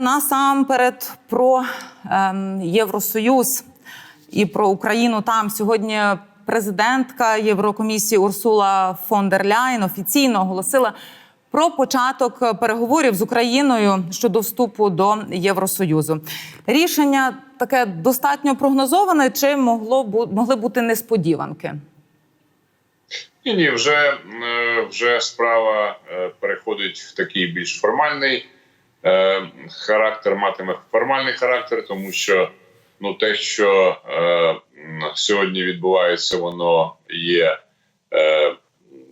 Насамперед про ем, Євросоюз і про Україну там сьогодні президентка Єврокомісії Урсула фон дер Ляйн офіційно оголосила про початок переговорів з Україною щодо вступу до Євросоюзу. Рішення таке достатньо прогнозоване, чи могло могли бути несподіванки? Ні, ні, вже, е, вже справа е, переходить в такий більш формальний характер, матиме формальний характер, тому що ну, те, що е, сьогодні відбувається, воно є, е,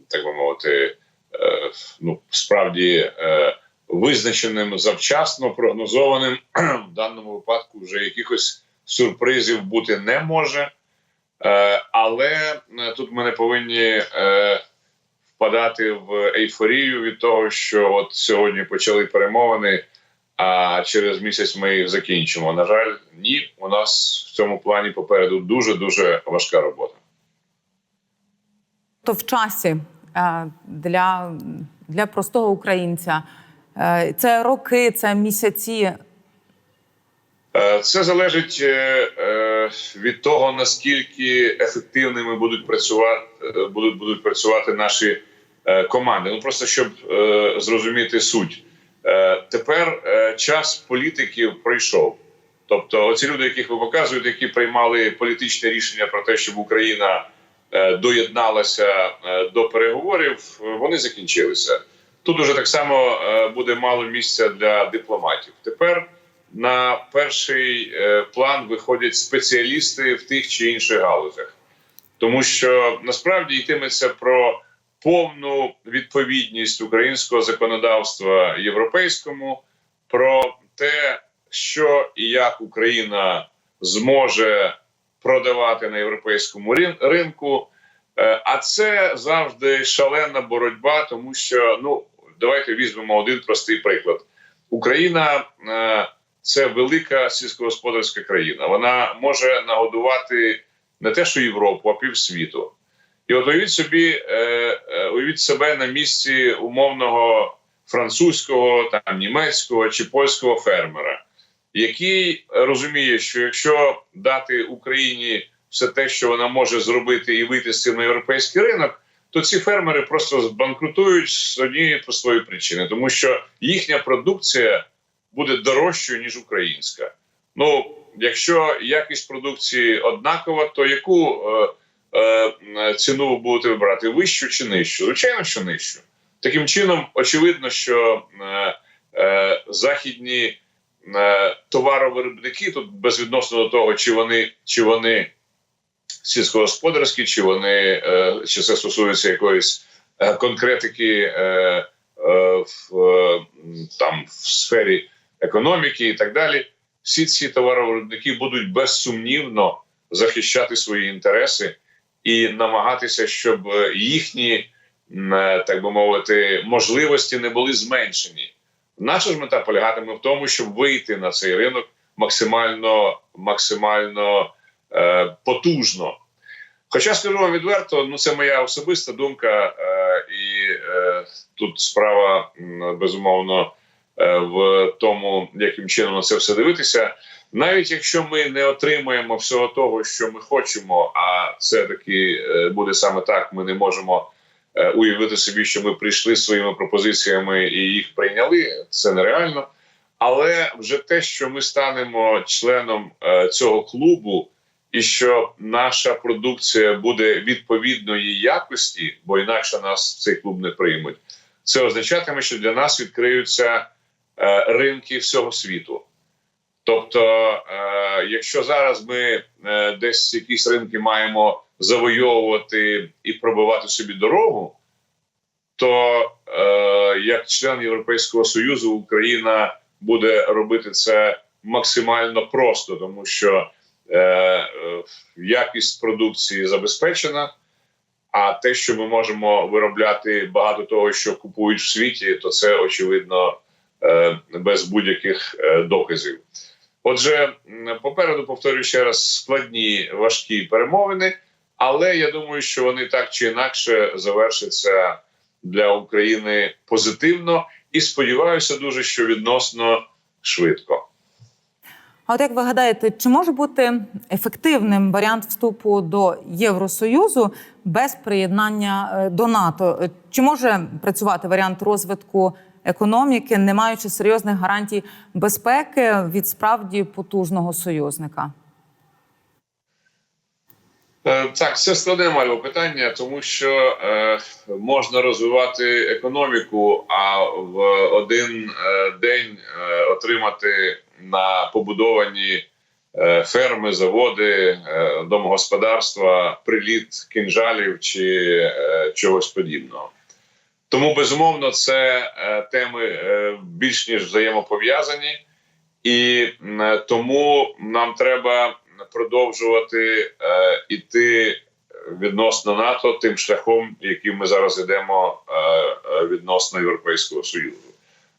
так би мовити, е, ну, справді е, визначеним завчасно, прогнозованим. В даному випадку вже якихось сюрпризів бути не може. Е, але е, тут ми не повинні е, впадати в ейфорію від того, що от сьогодні почали перемовини, а через місяць ми їх закінчимо. На жаль, ні, у нас в цьому плані попереду дуже дуже важка робота. То в часі е, для, для простого українця е, це роки, це місяці. Це залежить е, е, від того наскільки ефективними будуть працювати е, будуть, будуть працювати наші команди. Ну просто щоб зрозуміти суть. Тепер час політиків пройшов. Тобто, оці люди, яких ви показуєте, які приймали політичне рішення про те, щоб Україна доєдналася до переговорів, вони закінчилися. Тут уже так само буде мало місця для дипломатів. Тепер на перший е, план виходять спеціалісти в тих чи інших галузях, тому що насправді йтиметься про повну відповідність українського законодавства європейському, про те, що і як Україна зможе продавати на європейському ринку. Е, А це завжди шалена боротьба, тому що ну давайте візьмемо один простий приклад: Україна е, це велика сільськогосподарська країна. Вона може нагодувати не те, що Європу, а півсвіту. І от уявіть собі, е, е, уявіть себе на місці умовного французького, там німецького чи польського фермера, який розуміє, що якщо дати Україні все те, що вона може зробити, і вийти з цим на європейський ринок, то ці фермери просто збанкрутують з однієї простої причини, тому що їхня продукція буде дорожчою ніж українська. Ну, якщо якість продукції однакова, то яку е, е, ціну ви будете вибирати вищу чи нижчу? Звичайно, що нижчу. Таким чином, очевидно, що е, е, західні е, товаровиробники тут безвідносно до того, чи вони чи вони сільськогосподарські, чи вони е, чи це стосується якоїсь е, конкретики е, е, в е, там в сфері економіки і так далі. Всі ці товаровиробники будуть безсумнівно захищати свої інтереси і намагатися, щоб е, їхні, е, так би мовити, можливості не були зменшені. Наша ж мета полягатиме в тому, щоб вийти на цей ринок максимально максимально е, потужно. Хоча скажу вам відверто, ну це моя особиста думка, е, і е, тут справа безумовно в тому, яким чином на це все дивитися. Навіть якщо ми не отримаємо всього того, що ми хочемо, а це таки е, буде саме так, ми не можемо е, уявити собі, що ми прийшли своїми пропозиціями і їх прийняли. Це нереально. Але вже те, що ми станемо членом е, цього клубу, і що наша продукція буде відповідної якості, бо інакше нас в цей клуб не приймуть, це означатиме, що для нас відкриються е, ринки всього світу. Тобто, е, якщо зараз ми е, десь якісь ринки маємо завойовувати і пробивати собі дорогу, то е, як член Європейського Союзу Україна буде робити це максимально просто, тому що е, е, якість продукції забезпечена. А те, що ми можемо виробляти багато того, що купують в світі, то це очевидно е, без будь-яких е, доказів. Отже, попереду повторюю ще раз складні важкі перемовини, але я думаю, що вони так чи інакше завершаться для України позитивно і сподіваюся дуже, що відносно швидко. А от як ви гадаєте, чи може бути ефективним варіант вступу до Євросоюзу без приєднання е, до НАТО? Е, Чи може працювати варіант розвитку економіки, не маючи серйозних гарантій безпеки від справді потужного союзника? Е, Так, це складне мальво питання, тому що е, можна розвивати економіку, а в один е, день е, отримати на побудовані е, ферми, заводи, е, домогосподарства, приліт кинжалів чи е, чогось подібного. Тому безумовно це е, теми е, більш ніж взаємопов'язані, і тому нам треба продовжувати е, іти відносно НАТО тим шляхом, яким ми зараз йдемо е, е, відносно Європейського Союзу.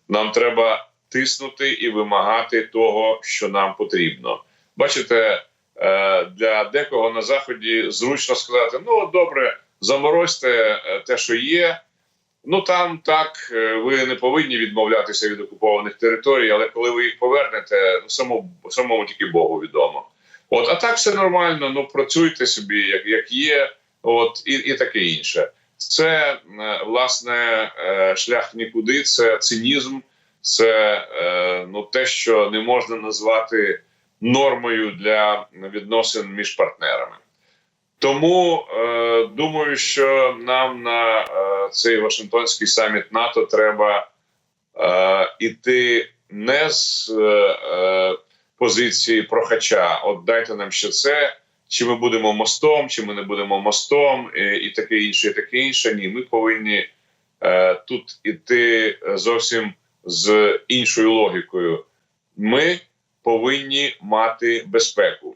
Нам треба тиснути і вимагати того, що нам потрібно. Бачите, е, для декого на заході зручно сказати: ну добре, заморозьте е, те, що є. Ну там так е, ви не повинні відмовлятися від окупованих територій, але коли ви їх повернете, ну самому, тільки Богу відомо. От, а так все нормально. Ну працюйте собі, як, як є, от і, і таке інше. Це е, власне е, шлях нікуди, це цинізм, це ну те, що не можна назвати нормою для відносин між партнерами. Тому е, думаю, що нам на е, цей Вашингтонський саміт НАТО треба е, іти не з е, е, позиції прохача. От дайте нам ще це. Чи ми будемо мостом, чи ми не будемо мостом, і, і таке інше, і таке інше. Ні, ми повинні е, тут іти зовсім з іншою логікою. Ми повинні мати безпеку.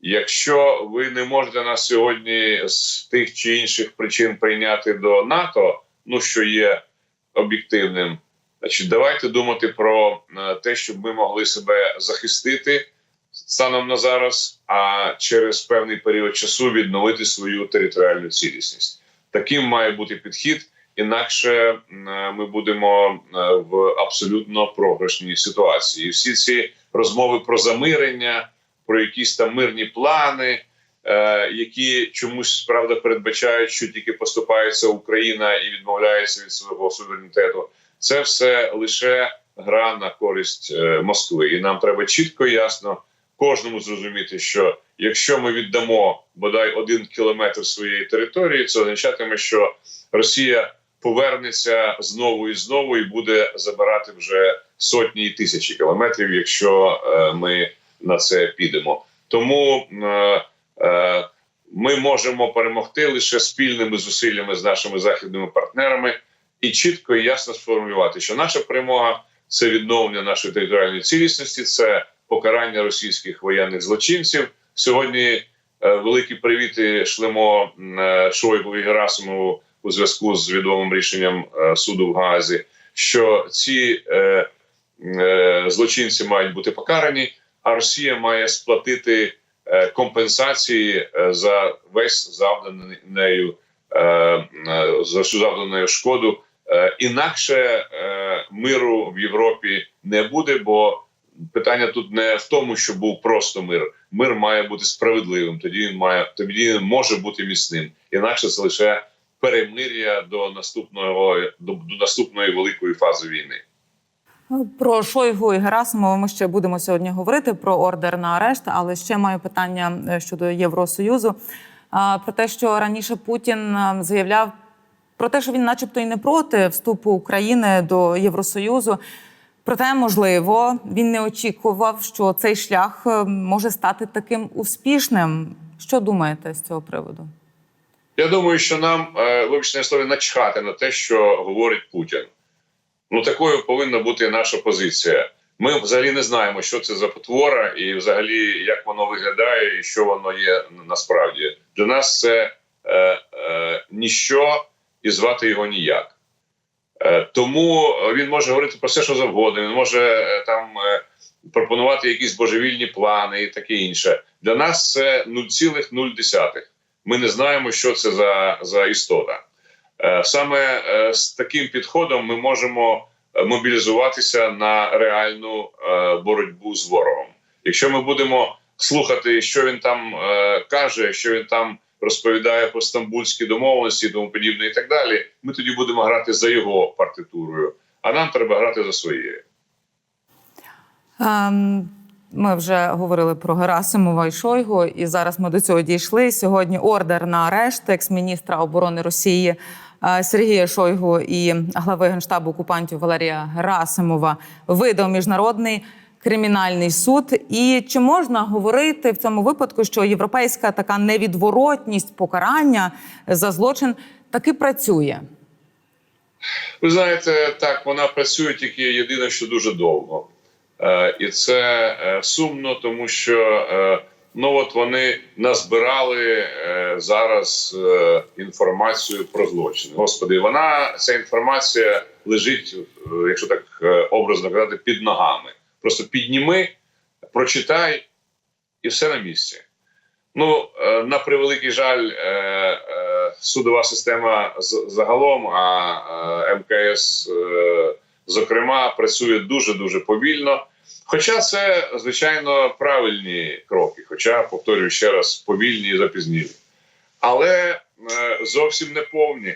Якщо ви не можете нас сьогодні з тих чи інших причин прийняти до НАТО, ну що є об'єктивним, значить, давайте думати про е, те, щоб ми могли себе захистити станом на зараз, а через певний період часу відновити свою територіальну цілісність. Таким має бути підхід, інакше е, ми будемо е, в абсолютно програшній ситуації. І всі ці розмови про замирення про якісь там мирні плани, е, які чомусь правда передбачають, що тільки поступається Україна і відмовляється від свого суверенітету. Це все лише гра на користь е, Москви, і нам треба чітко і ясно кожному зрозуміти, що якщо ми віддамо бодай один кілометр своєї території, це означатиме, що Росія повернеться знову і знову і буде забирати вже сотні і тисячі кілометрів, якщо е, ми на це підемо. Тому е, е, ми можемо перемогти лише спільними зусиллями з нашими західними партнерами і чітко і ясно сформулювати, що наша перемога це відновлення нашої територіальної цілісності, це покарання російських воєнних злочинців. Сьогодні е, великі привіти шлемо е, Шойгу і Герасимову у зв'язку з відомим рішенням е, суду в Гаазі, що ці злочинці мають бути покарані а Росія має сплатити е, компенсації е, за весь завданий нею е, за всю завдану нею шкоду. Інакше миру в Європі не буде, бо питання тут не в тому, що був просто мир. Мир має бути справедливим. Тоді він має тоді він може бути міцним. Інакше це лише перемир'я до наступного до наступної великої фази війни. Про Шойгу і Герасимова ми ще будемо сьогодні говорити про ордер на арешт, але ще маю питання е, щодо Євросоюзу. Про те, що раніше Путін е, заявляв про те, що він, начебто, і не проти вступу України до Євросоюзу. Проте, можливо, він не очікував, що цей шлях е, може стати таким успішним. Що думаєте з цього приводу? Я думаю, що нам, вибачте, слові, начхати на те, що говорить Путін. Ну, такою повинна бути наша позиція. Ми взагалі не знаємо, що це за потвора, і взагалі як воно виглядає, і що воно є насправді. Для нас це е, е, ніщо і звати його ніяк. Е, тому він може говорити про все, що завгодно. Він може е, там е, пропонувати якісь божевільні плани і таке інше. Для нас це 0,0. Ми не знаємо, що це за, за істота. Е, Саме е, з таким підходом ми можемо е, мобілізуватися на реальну боротьбу з ворогом. Якщо ми будемо слухати, що він там каже, що він там розповідає по стамбульській домовленості, тому подібне, і так далі, ми тоді будемо грати за його партитурою. А нам треба грати за своєю. Ем, Ми вже говорили про Герасимова і Шойгу, і зараз ми до цього дійшли. Сьогодні ордер на арешт екс-міністра оборони Росії Сергія Шойгу і глави генштабу окупантів Валерія Герасимова видав міжнародний кримінальний суд. І чи можна говорити в цьому випадку, що європейська така невідворотність покарання за злочин таки працює? Ви знаєте, так вона працює тільки єдине, що дуже довго. Е, і це е, сумно, тому що е, ну от вони назбирали е, зараз е, інформацію про злочин. Господи, вона ця інформація лежить, е, якщо так е, образно казати, під ногами. Просто підніми, прочитай, і все на місці. Ну, е, на превеликий жаль, е, е, судова система з- загалом, а е, МКС, е, зокрема, працює дуже дуже повільно. Хоча це звичайно правильні кроки, хоча повторюю ще раз, повільні і запізнілі, але е, зовсім не повні.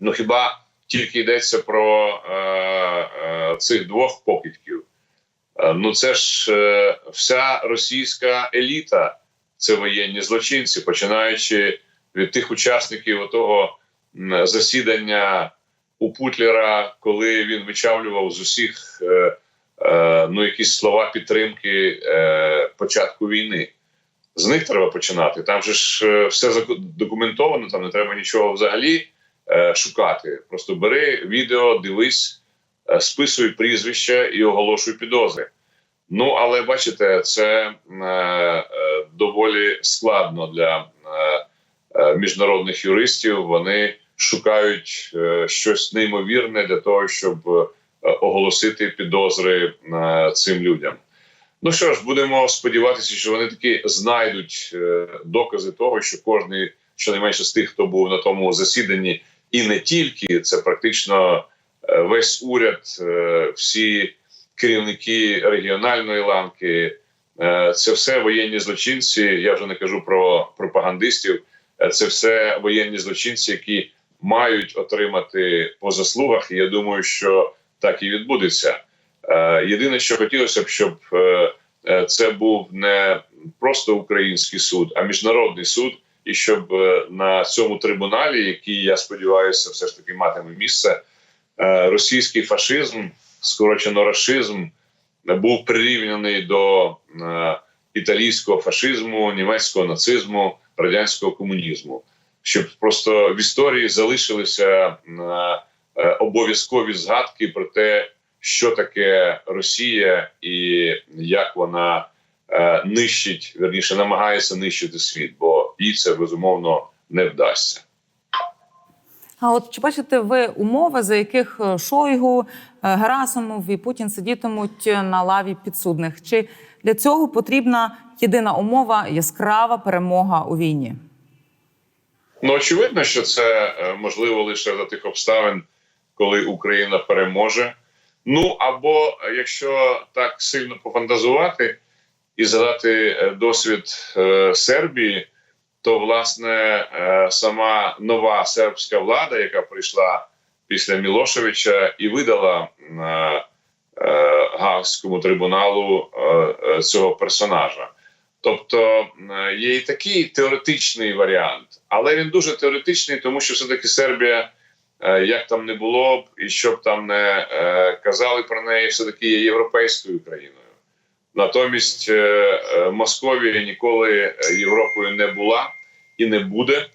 Ну хіба тільки йдеться про е, е, цих двох покидьків? Е, Ну це ж е, вся російська еліта, це воєнні злочинці, починаючи від тих учасників отого м, засідання у Путлера, коли він вичавлював з усіх е, ну, якісь слова підтримки е, початку війни. З них треба починати. Там же ж е, все документовано, там не треба нічого взагалі е, шукати. Просто бери відео, дивись, е, списуй прізвища і оголошуй підозри. Ну, але бачите, це е, е, доволі складно для е, е, міжнародних юристів. Вони шукають е, щось неймовірне для того, щоб е, оголосити підозри е, цим людям. Ну що ж, будемо сподіватися, що вони таки знайдуть е, докази того, що кожний, щонайменше з тих, хто був на тому засіданні, і не тільки це практично е, весь уряд, е, всі керівники регіональної ланки, е, це все воєнні злочинці. Я вже не кажу про пропагандистів. Е, Це все воєнні злочинці, які мають отримати по заслугах. І я думаю, що так і відбудеться. Е, Єдине, що хотілося б, щоб е, е, це був не просто український суд, а міжнародний суд, і щоб на цьому трибуналі, який я сподіваюся, все ж таки матиме місце, російський фашизм, скорочено рашизм, був прирівняний до італійського фашизму, німецького нацизму, радянського комунізму, щоб просто в історії залишилися обов'язкові згадки про те, що таке Росія і як вона е, нищить, верніше намагається нищити світ, бо їй це безумовно не вдасться. А от чи бачите ви умови, за яких е, Шойгу, е, Герасимов і Путін сидітимуть на лаві підсудних? Чи для цього потрібна єдина умова яскрава перемога у війні? Ну очевидно, що це е, можливо лише за тих обставин, коли Україна переможе. Ну або е, якщо так сильно пофантазувати і згадати е, досвід е, Сербії, то власне е, сама нова сербська влада, яка прийшла після Мілошевича і видала е, е, Гаагському трибуналу цього персонажа. Тобто є і такий теоретичний варіант, але він дуже теоретичний, тому що все-таки Сербія, е, як там не було б, і що б там не е, казали про неї, все-таки є європейською країною. Натомість е, е, Московія ніколи е, Європою не була і не буде.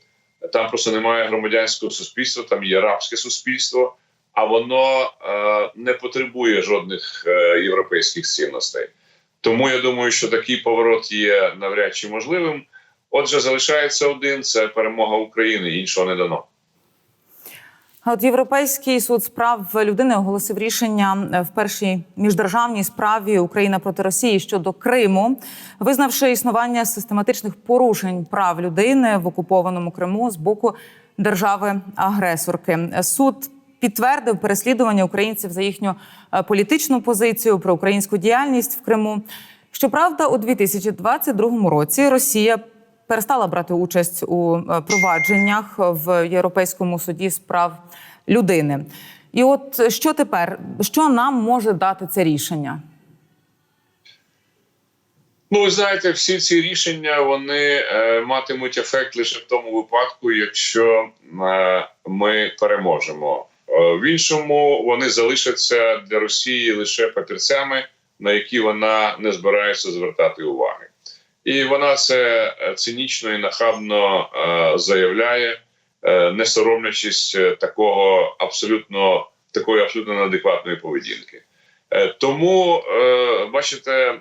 Там просто немає громадянського суспільства, там є рабське суспільство, а воно е, не потребує жодних е, європейських цінностей. Тому я думаю, що такий поворот є навряд чи можливим. Отже, залишається один: це перемога України, іншого не дано. От Європейський суд з прав людини оголосив рішення е, в першій міждержавній справі Україна проти Росії щодо Криму, визнавши існування систематичних порушень прав людини в окупованому Криму з боку держави-агресорки. Суд підтвердив переслідування українців за їхню е, політичну позицію про українську діяльність в Криму. Щоправда, у 2022 році Росія перестала брати участь у е, провадженнях в Європейському суді з прав людини. І от що тепер? Що нам може дати це рішення? Ну, ви знаєте, всі ці рішення вони е, матимуть ефект лише в тому випадку, якщо е, ми переможемо. Е, в іншому вони залишаться для Росії лише папірцями, на які вона не збирається звертати уваги. І вона це е, цинічно і нахабно е, заявляє, е, не соромлячись такого абсолютно такої абсолютно неадекватної поведінки. Тому бачите.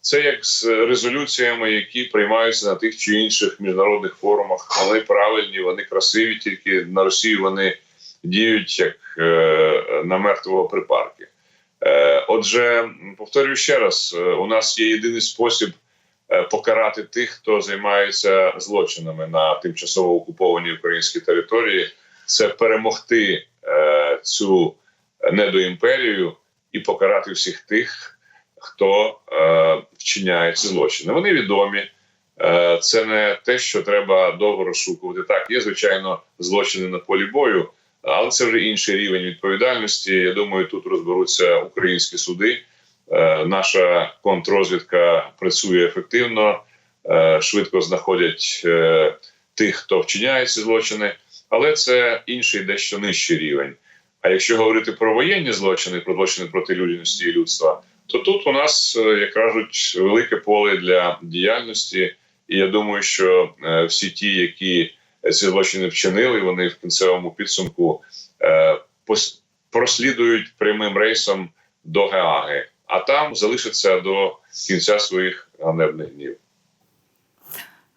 це як з резолюціями, які приймаються на тих чи інших міжнародних форумах. Вони правильні, вони красиві, тільки на Росію вони діють як на мертвого припарки. Отже, повторюю ще раз: у нас є єдиний спосіб покарати тих, хто займається злочинами на тимчасово окупованій українській території. Це перемогти е, цю недоімперію і покарати всіх тих хто е, вчиняє ці злочини. Вони відомі. Е, це не те, що треба довго розшукувати. Так, є звичайно злочини на полі бою, але це вже інший рівень відповідальності. Я думаю, тут розберуться українські суди. Е, наша контррозвідка працює ефективно, е, швидко знаходять е, тих, хто вчиняє ці злочини, але це інший дещо нижчий рівень. А якщо говорити про воєнні злочини, про злочини проти людяності і людства, то тут у нас, як кажуть, велике поле для діяльності. І я думаю, що всі ті, які ці злочини вчинили, вони в кінцевому підсумку прослідують прямим рейсом до Гааги, а там залишаться до кінця своїх ганебних днів.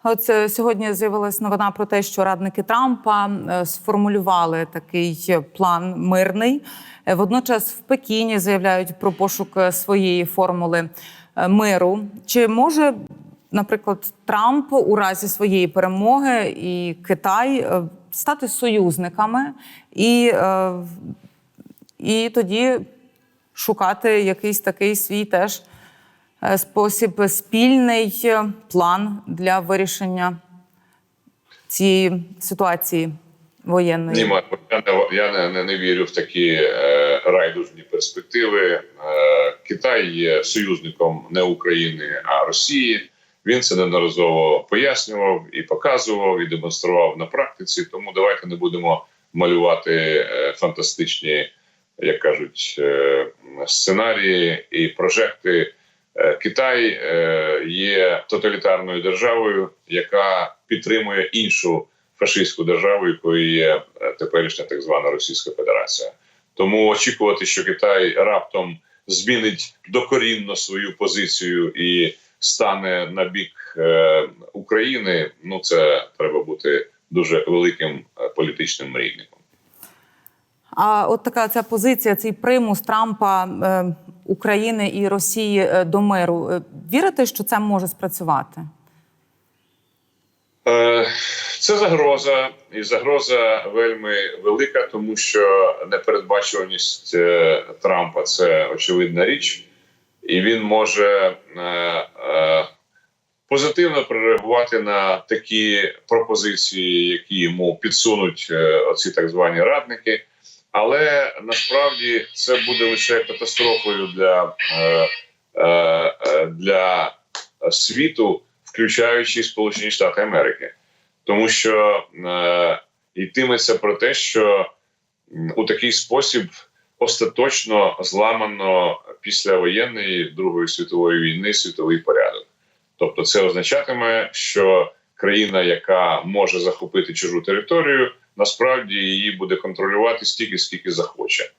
От е, сьогодні з'явилась новина про те, що радники Трампа е, сформулювали такий план мирний. Е, Водночас в Пекіні заявляють про пошук своєї формули миру. Чи може, наприклад, Трамп у разі своєї перемоги і Китай стати союзниками і, і тоді шукати якийсь такий свій теж е, спосіб, спільний е, план для вирішення цієї ситуації воєнної. Ні, я не я не, не, не вірю в такі е, райдужні перспективи. Е, Китай є союзником не України, а Росії. Він це неодноразово пояснював і показував, і демонстрував на практиці. Тому давайте не будемо малювати е, фантастичні, як кажуть, е, сценарії і прожекти. Е, Китай е, є тоталітарною державою, яка підтримує іншу фашистську державу, якою є теперішня так звана Російська Федерація. Тому очікувати, що Китай раптом змінить докорінно свою позицію і стане на бік України. Ну це треба бути дуже великим політичним мрійником. А от така ця позиція, цей примус Трампа е, України і Росії е, до миру. е, Вірите, що це може спрацювати? Це загроза, і загроза вельми велика, тому що непередбачуваність Трампа це очевидна річ, і він може позитивно прореагувати на такі пропозиції, які йому підсунуть оці так звані радники. Але насправді це буде лише катастрофою для, е, е, е, для світу, включаючи Сполучені Штати Америки, тому що йтиметься про те, що у такий спосіб остаточно зламано післявоєнної Другої світової війни світовий порядок. Тобто, це означатиме, що країна, яка може захопити чужу територію, насправді її буде контролювати стільки, скільки захоче.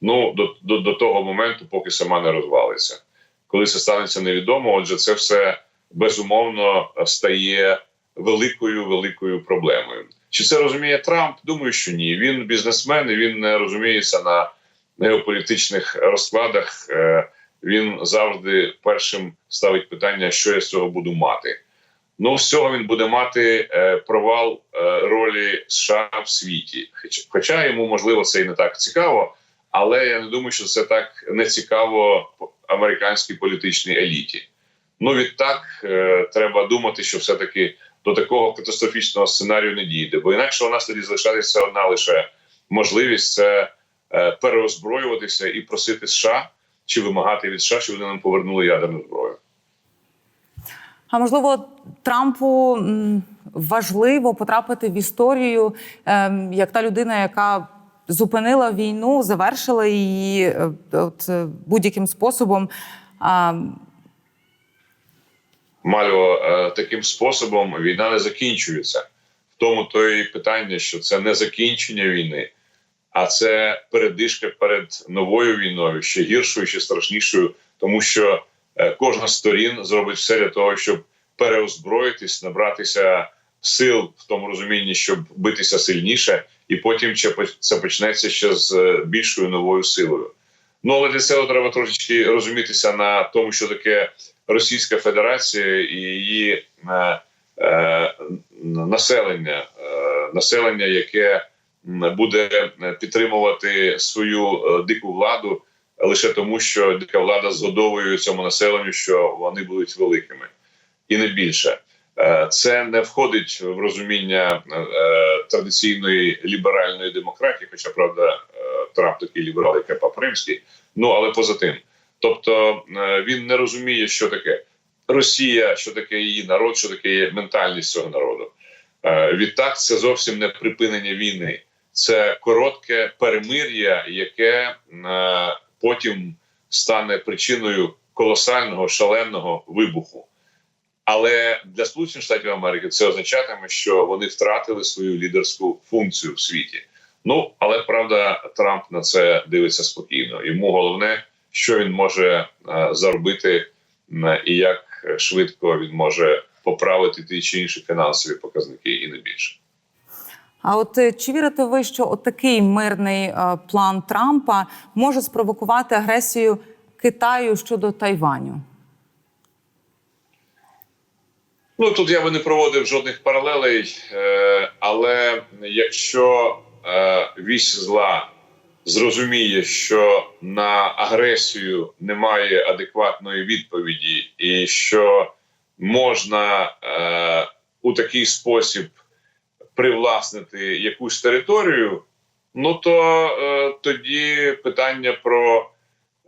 Ну до, до, до того моменту, поки сама не розвалиться. Коли це станеться невідомо, отже, це все безумовно стає великою великою проблемою. Чи це розуміє Трамп? Думаю, що ні. Він бізнесмен, і він не розуміється на геополітичних розкладах. Е, Він завжди першим ставить питання, що я з цього буду мати. Ну, з цього він буде мати е, провал е, ролі США в світі. Хоч- Хоча йому можливо це і не так цікаво, але я не думаю, що це так не цікаво американській політичній еліті. Ну відтак е, треба думати, що все-таки до такого катастрофічного сценарію не дійде, бо інакше у нас тоді залишається одна лише можливість це переозброюватися і просити США чи вимагати від США, щоб вони нам повернули ядерну зброю. А можливо, Трампу важливо потрапити в історію ем, як та людина, яка зупинила війну, завершила її е, от, е, будь-яким способом. Мальво, е, таким способом війна не закінчується. В тому то і питання, що це не закінчення війни, а це передишка перед новою війною, ще гіршою, ще страшнішою, тому що кожна з сторін зробить все для того, щоб переозброїтись, набратися сил в тому розумінні, щоб битися сильніше, і потім ще це почнеться ще з е, більшою новою силою. Ну але для цього треба трошечки розумітися на тому, що таке Російська Федерація і її е, е, населення, е, населення, яке буде підтримувати свою е, дику владу лише тому, що дика влада згодовує цьому населенню, що вони будуть великими, і не більше. Е, Це не входить в розуміння е, традиційної ліберальної демократії, хоча правда е, Трамп такий ліберал, як і Папа Римський. Ну але поза тим. Тобто він не розуміє, що таке Росія, що таке її народ, що таке ментальність цього народу. Відтак, це зовсім не припинення війни, це коротке перемир'я, яке потім стане причиною колосального шаленого вибуху. Але для Сполучених Штатів Америки це означатиме, що вони втратили свою лідерську функцію в світі. Ну але правда, Трамп на це дивиться спокійно. Йому головне, що він може е, заробити і як швидко він може поправити ті чи інші фінансові показники, і не більше. А от е, чи вірите ви, що от такий мирний е, план Трампа може спровокувати агресію Китаю щодо Тайваню? Ну тут я би не проводив жодних паралелей, е, але якщо вісь зла зрозуміє, що на агресію немає адекватної відповіді, і що можна у такий спосіб привласнити якусь територію, ну то е, тоді питання про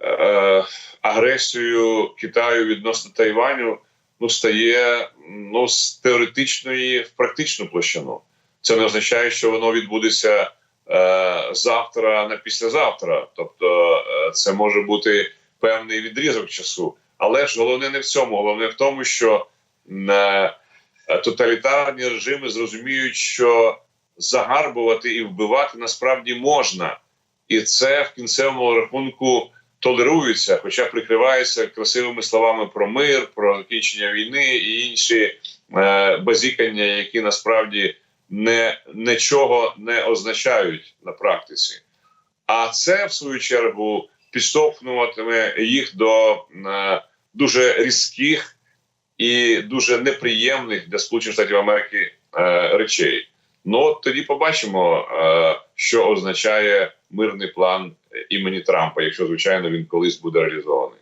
е, агресію Китаю відносно Тайваню ну стає ну з теоретичної в практичну площину. Це не означає, що воно відбудеться е, завтра на післязавтра. Тобто, е, це може бути певний відрізок часу. Але ж головне не в цьому, головне в тому, що е, тоталітарні режими зрозуміють, що загарбувати і вбивати насправді можна, і це в кінцевому рахунку толерується, хоча прикривається красивими словами про мир, про закінчення війни і інші е, базікання, які насправді не нічого не означають на практиці. А це в свою чергу підштовхнуватиме їх до е, дуже різких і дуже неприємних для Сполучених Штатів Америки е, речей. Ну от тоді побачимо, е, що означає мирний план імені Трампа, якщо звичайно він колись буде реалізований.